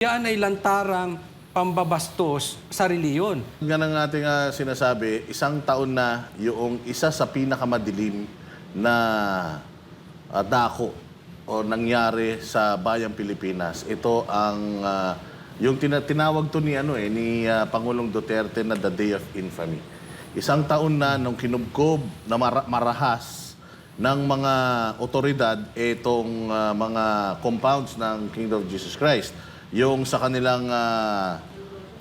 yan ay lantarang pambabastos sa reliyon. Yan ang ating ah, sinasabi, isang taon na yung isa sa pinakamadilim na ah, dako o nangyari sa bayang Pilipinas. Ito ang ah, yung tina- tinawag to ni ano eh ni ah, Pangulong Duterte na the day of infamy. Isang taon na nung kinubkob na mara- marahas ng mga otoridad itong ah, mga compounds ng Kingdom of Jesus Christ. Yung sa kanilang ah,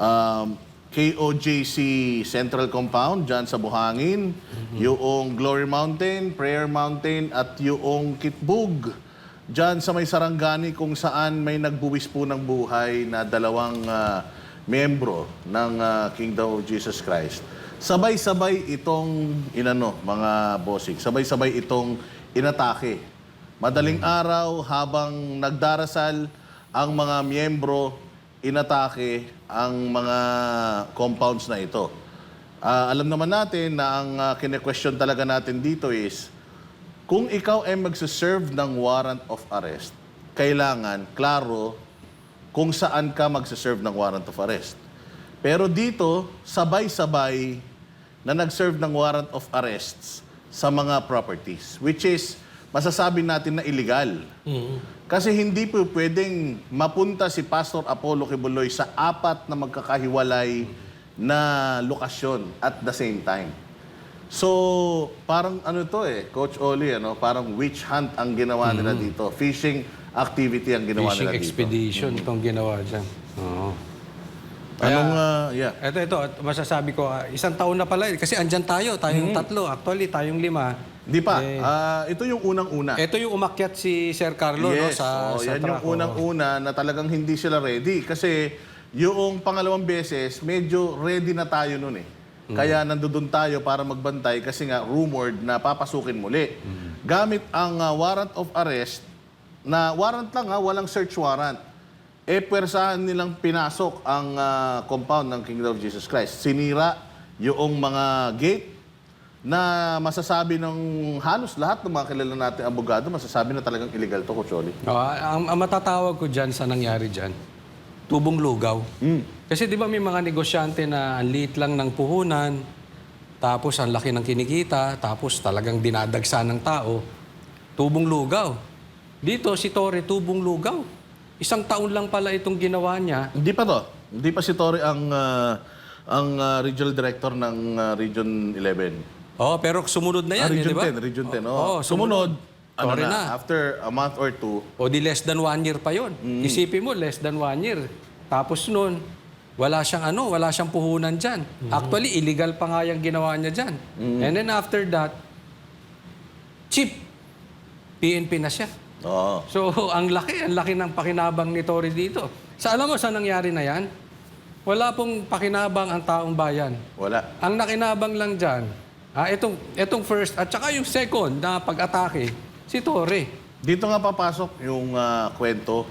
um, KOJC Central Compound dyan sa Buhangin, yung Glory Mountain, Prayer Mountain, at yung Kitbug dyan sa may Sarangani kung saan may nagbuwis po ng buhay na dalawang ah, membro ng ah, Kingdom of Jesus Christ. Sabay-sabay itong inano, mga bossing, sabay-sabay itong inatake. Madaling araw habang nagdarasal ang mga miyembro inatake ang mga compounds na ito. Ah, alam naman natin na ang uh, kine-question talaga natin dito is kung ikaw ay magsaserve ng warrant of arrest, kailangan klaro kung saan ka magsaserve ng warrant of arrest. Pero dito, sabay-sabay na nag-serve ng warrant of arrests sa mga properties, which is masasabi natin na illegal. Kasi hindi po pwedeng mapunta si Pastor Apollo Kibuloy sa apat na magkakahiwalay na lokasyon at the same time. So, parang ano to eh, Coach Oli, ano, parang witch hunt ang ginawa nila dito. Fishing activity ang ginawa Fishing nila dito. expedition itong ginawa dyan. Oo. Anong, ah, yeah. Ito, ito, masasabi ko, ah, isang taon na pala. eh, Kasi andyan tayo, tayong Mm-hmm. tatlo. Actually, tayong lima. Di pa, Eh, ah, ito yung unang-una. ito yung umakyat si Sir Carlo no, yes, sa, oh, sa yan yung oo. unang-una na talagang hindi sila ready. Kasi yung pangalawang beses, medyo ready na tayo nun eh. Mm. Kaya nandoon tayo para magbantay kasi nga rumored na papasukin muli. Gamit ang ah, warrant of arrest, na warrant lang ha, walang search warrant. Eh, pwersahan nilang pinasok ang ah, compound ng Kingdom of Jesus Christ. Sinira yung mga gate na masasabi ng halos lahat ng mga kilala natin abogado, masasabi na talagang illegal to, Coach Oli. Ang, ang matatawag ko dyan sa nangyari dyan, tubong lugaw. Mm. Kasi di ba may mga negosyante na ang liit lang ng puhunan, tapos ang laki ng kinikita, tapos talagang dinadagsa ng tao, tubong lugaw. Dito si Torre, tubong lugaw. Isang taon lang pala itong ginawa niya. Hindi pa to. Hindi pa si Tori ang ah, ang ah, regional director ng ah, Region 11. Oh, pero sumunod na yan, ah, eh, Region di ba? 10, Region 10. Oo, Oh, sumunod, ano na, na. after a month or two, O di less than one year pa yon. Mm. Isipin mo, less than one year. Tapos noon, wala siyang ano, wala siyang puhunan dyan. Mm-hmm. Actually, illegal pa nga yung ginawa niya dyan. And then after that, cheap. PNP na siya. Oo. So, ang laki, ang laki ng pakinabang ni Tory dito. Sa alam mo sa nangyari na yan? Wala pong pakinabang ang taong bayan. wala. Ang nakinabang lang dyan, ah, itong, itong first at saka yung second na pag-atake, si Tory. Dito nga papasok yung ah, kwento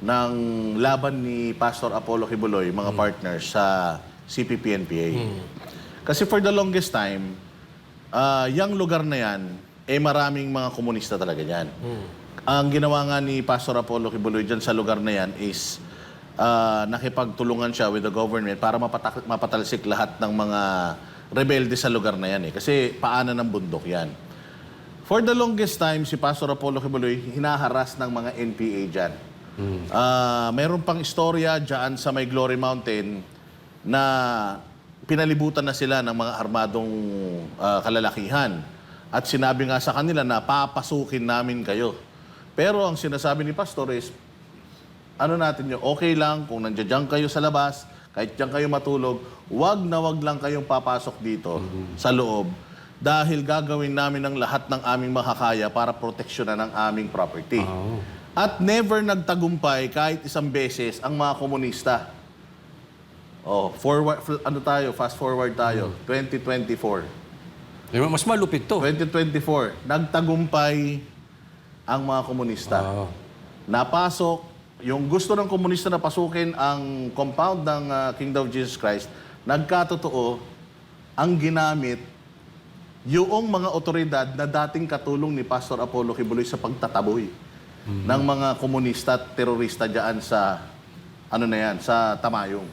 ng laban ni Pastor Apollo Kibuloy, mga partners sa CPP-NPA. Kasi for the longest time, ah, yung lugar na yan, eh maraming mga komunista talaga yan. Ang ginawa nga ni Pastor Apollo Kibuloy dyan sa lugar na yan is ah, nakipagtulungan siya with the government para mapatak- mapatalsik lahat ng mga rebelde sa lugar na yan. Eh. Kasi paanan ng bundok yan. For the longest time, si Pastor Apollo Kibuloy hinaharas ng mga NPA dyan. Ah, mayroon pang istorya dyan sa may Glory Mountain na pinalibutan na sila ng mga armadong ah, kalalakihan. At sinabi nga sa kanila na papasukin namin kayo. Pero ang sinasabi ni Pastor is, ano natin yun, okay lang kung nandiyan kayo sa labas, kahit diyan kayo matulog, wag na wag lang kayong papasok dito sa loob dahil gagawin namin ang lahat ng aming makakaya para proteksyonan ang aming property. At never nagtagumpay kahit isang beses ang mga komunista. Oh, forward ano tayo, fast forward tayo, 2024. Di ba? Mas malupit to. 2024, nagtagumpay ang mga komunista. Oo. Napasok, yung gusto ng komunista na pasukin ang compound ng ah, Kingdom of Jesus Christ, nagkatotoo, ang ginamit yung mga otoridad na dating katulong ni Pastor Apollo Kibuloy sa pagtataboy ng mga komunista at terorista dyan sa ano na yan, sa Tamayong.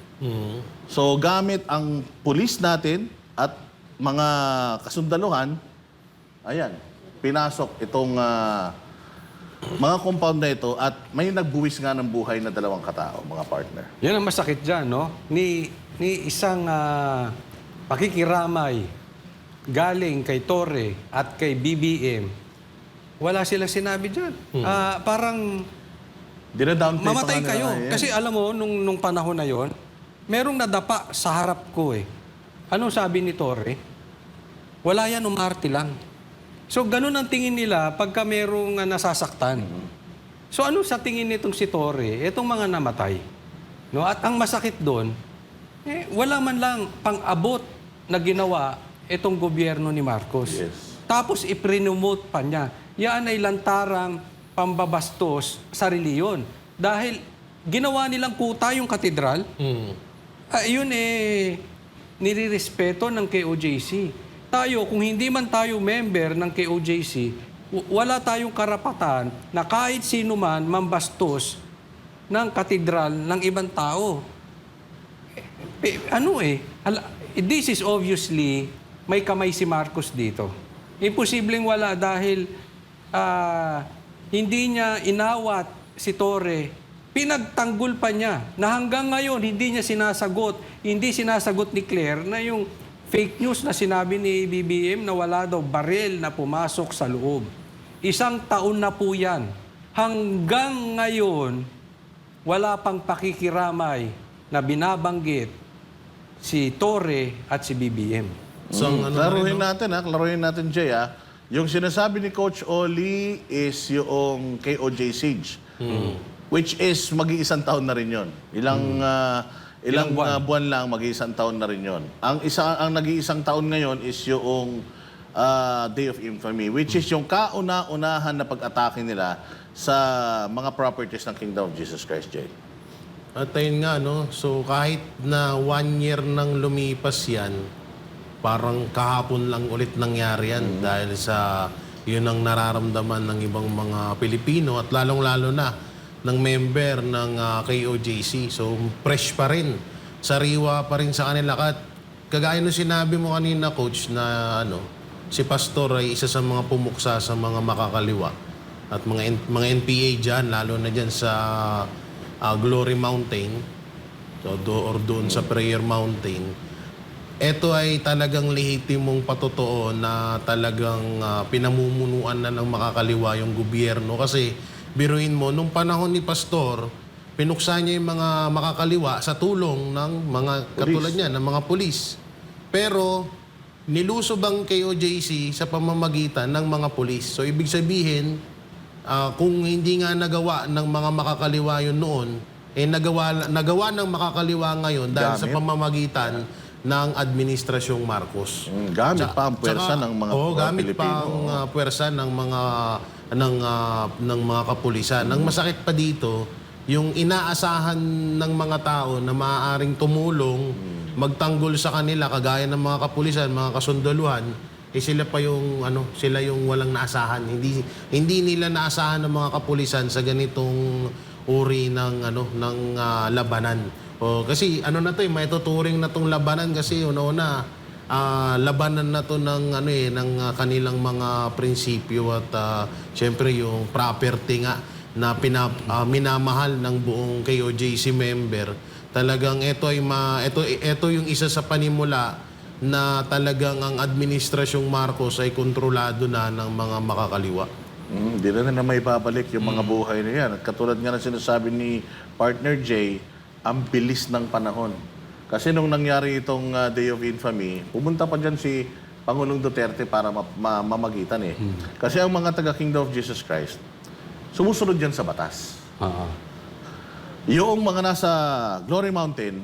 So gamit ang pulis natin at mga kasundaluhan, ayan, pinasok itong ah, mga compound na ito at may nagbuwis nga ng buhay na dalawang katao, mga partner. Yan ang masakit dyan, no? Ni, ni isang ah, pakikiramay galing kay Torre at kay BBM, wala sila sinabi dyan. Ah, parang Dinadownplay pa mamatay nga nila kayo. ngayon. Kasi alam mo, nung, nung panahon na yon, merong nadapa sa harap ko eh. Anong sabi ni Torre? Wala yan, umarte lang. So, ganun ang tingin nila pagka merong ah, nasasaktan. So, ano sa tingin nitong si Torre? Itong mga namatay. No? At ang masakit doon, eh, wala man lang pang-abot na ginawa itong gobyerno ni Marcos. Yes. Tapos iprinomote pa niya. Yan ay lantarang pambabastos sa reliyon. Dahil ginawa nilang kuta yung katedral, ah, yun eh, nirirespeto ng KOJC. Tayo, kung hindi man tayo member ng KOJC, wala tayong karapatan na kahit sino man mambastos ng katedral ng ibang tao. Eh, ano eh, ala- this is obviously may kamay si Marcos dito. Imposibleng wala dahil ah, hindi niya inawat si Torre. Pinagtanggol pa niya na hanggang ngayon hindi niya sinasagot, hindi sinasagot ni Claire na yung fake news na sinabi ni BBM na wala daw baril na pumasok sa loob. Isang taon na po yan. Hanggang ngayon, wala pang pakikiramay na binabanggit si Torre at si BBM. So, ang ano Klaruhin natin ha, klaruhin natin Jay ha. Yung sinasabi ni Coach Oli is yung KOJ Siege. Which is mag-iisang taon na rin yon. Ilang ah, ilang Ilang buwan? ah, buwan lang mag-iisang taon na rin yon. Ang isa ang nag-iisang taon ngayon is yung ah, Day of Infamy which is yung kauna-unahan na pag-atake nila sa mga properties ng Kingdom of Jesus Christ, Jay. At ayun nga, no? So, kahit na one year nang lumipas yan, parang kahapon lang ulit nangyari yan dahil sa yun ang nararamdaman ng ibang mga Pilipino at lalong-lalo na ng member ng ah, KOJC. So, fresh pa rin. Sariwa pa rin sa kanila. At kagaya nung sinabi mo kanina, Coach, na ano, si Pastor ay isa sa mga pumuksa sa mga makakaliwa at mga mga NPA diyan lalo na diyan sa ah, Glory Mountain so, do, or doon sa Prayer Mountain ito ay talagang lehitimong patotoo na talagang ah, pinamumunuan na ng makakaliwa yung gobyerno kasi biruin mo nung panahon ni Pastor pinuksa niya yung mga makakaliwa sa tulong ng mga katulad niya ng mga pulis pero nilusob ang KOJC sa pamamagitan ng mga pulis. So ibig sabihin, ah, kung hindi nga nagawa ng mga makakaliwa yun noon, eh nagawa, nagawa ng makakaliwa ngayon dahil sa Gamit. pamamagitan ng Administrasyong Marcos. Mm, gamit pa ang puwersa ng mga mga gamit Pilipino. pa ang ah, puwersa ng mga ng ah, ng mga kapulisan. Ang masakit pa dito, yung inaasahan ng mga tao na maaaring tumulong, magtanggol sa kanila kagaya ng mga kapulisan, mga kasundaluhan, eh sila pa yung ano, sila yung walang naasahan. Hindi hindi nila naasahan ng mga kapulisan sa ganitong uri ng ano ng ah, labanan. O kasi ano na to, eh, may tuturing na tong labanan kasi una-una ah, labanan na to ng ano eh ng ah, kanilang mga prinsipyo at ah, syempre yung property nga na pina, ah, minamahal ng buong KOJC member. Talagang ito ay ma ito ito yung isa sa panimula na talagang ang administrasyong Marcos ay kontrolado na ng mga makakaliwa. Mm, di na na may babalik yung mga buhay na yan. At katulad nga na sinasabi ni partner Jay, ang bilis ng panahon. Kasi nung nangyari itong uh, Day of Infamy, pumunta pa dyan si Pangulong Duterte para ma- ma- mamagitan eh. Kasi ang mga taga Kingdom of Jesus Christ, sumusunod yan sa batas. Ah, Yung mga nasa Glory Mountain,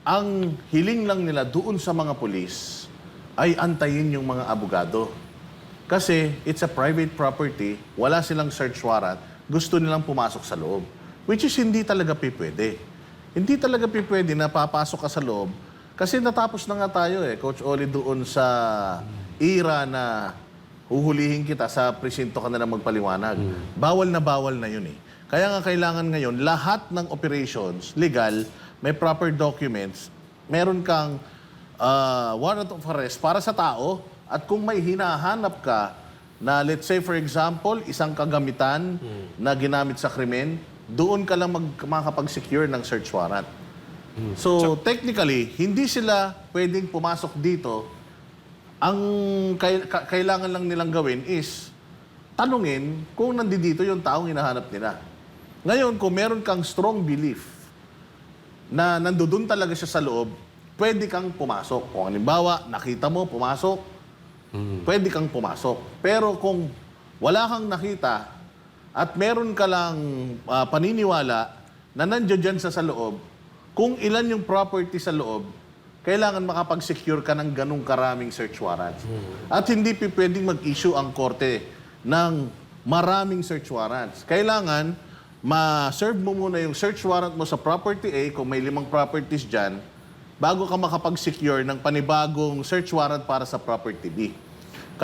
ang hiling lang nila doon sa mga pulis ay antayin yung mga abogado. Kasi it's a private property, wala silang search warrant, gusto nilang pumasok sa loob. Which is hindi talaga pipwede. Hindi talaga pipwede na papasok ka sa loob kasi natapos na nga tayo eh, Coach Oli, doon sa era na huhulihin kita sa presinto ka na lang magpaliwanag. Bawal na bawal na yun eh. Kaya nga kailangan ngayon, lahat ng operations, legal, may proper documents, meron kang ah, warrant of arrest para sa tao at kung may hinahanap ka na let's say for example, isang kagamitan na ginamit sa krimen, doon ka lang mag, makakapag-secure ng search warrant. So, technically, hindi sila pwedeng pumasok dito. Ang kay- ka- kailangan lang nilang gawin is tanungin kung nandito yung taong hinahanap nila. Ngayon, kung meron kang strong belief na nandoon talaga siya sa loob, pwede kang pumasok. Kung halimbawa, nakita mo, pumasok, pwede kang pumasok. Pero kung wala kang nakita at meron ka lang ah, paniniwala na nandiyan dyan sa sa loob, kung ilan yung property sa loob, kailangan makapag-secure ka ng ganong karaming search warrants. At hindi pwedeng mag-issue ang korte ng maraming search warrants. Kailangan ma-serve mo muna yung search warrant mo sa property A kung may limang properties dyan bago ka makapag-secure ng panibagong search warrant para sa property B.